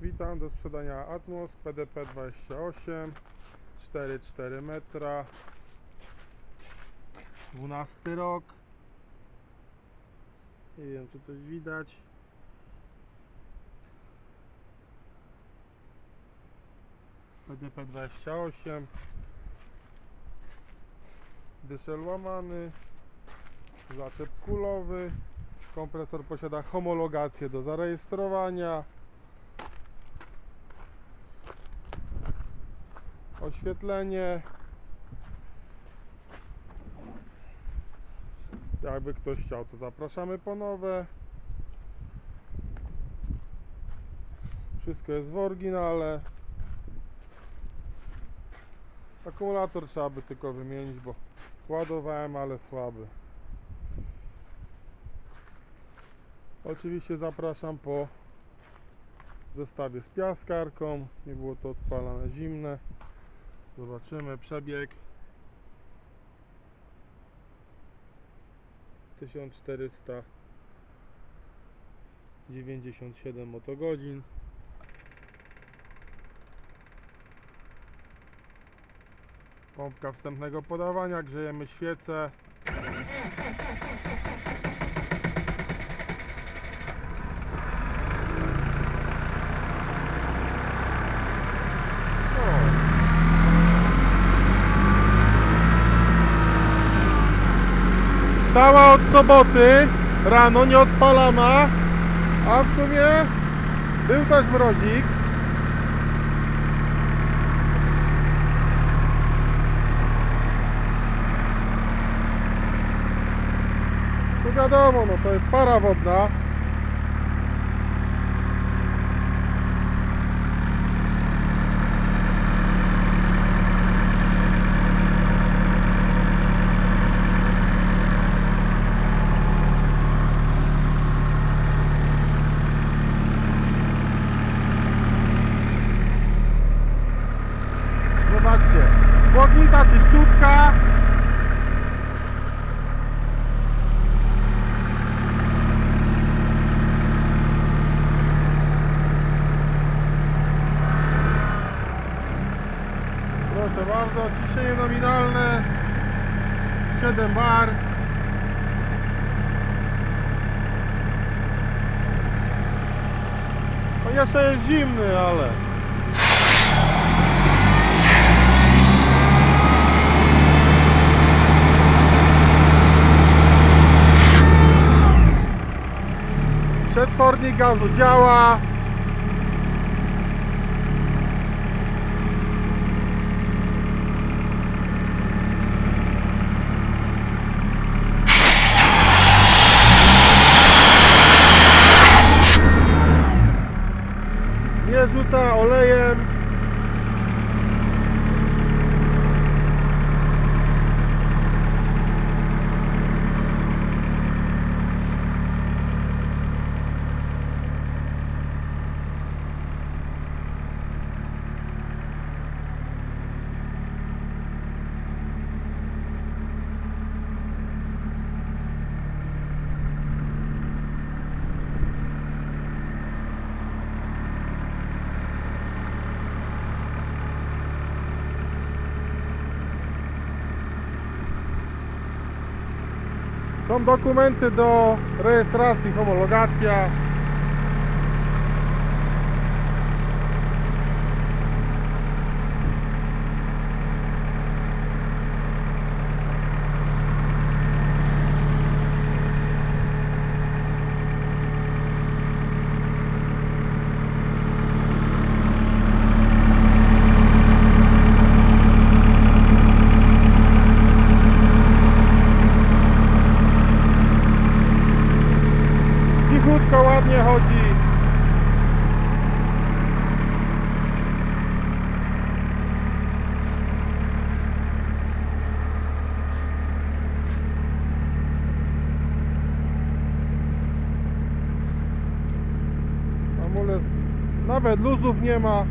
Witam do sprzedania Atmos PDP 28 4,4 metra. 12 rok. Nie wiem czy coś widać. PDP 28 Dyszel łamany. Zaczep kulowy. Kompresor posiada homologację do zarejestrowania oświetlenie. Jakby ktoś chciał to zapraszamy po nowe. Wszystko jest w oryginale. Akumulator trzeba by tylko wymienić bo ładowałem ale słaby. Oczywiście zapraszam po zestawie z piaskarką. Nie było to odpalane zimne Zobaczymy przebieg. 1497 motogodzin. Pompka wstępnego podawania, grzejemy świece Stała od soboty, rano nie odpalana, a w sumie był też mrozik. Tu wiadomo, no to jest para wodna. Proszę bardzo, ciśnienie nominalne 7 bar. No jeszcze jest zimny, ale Przetwornik gazu działa. Rzuca olejem. Są dokumenty do rejestracji, homologacja. Nawet luzów nie ma.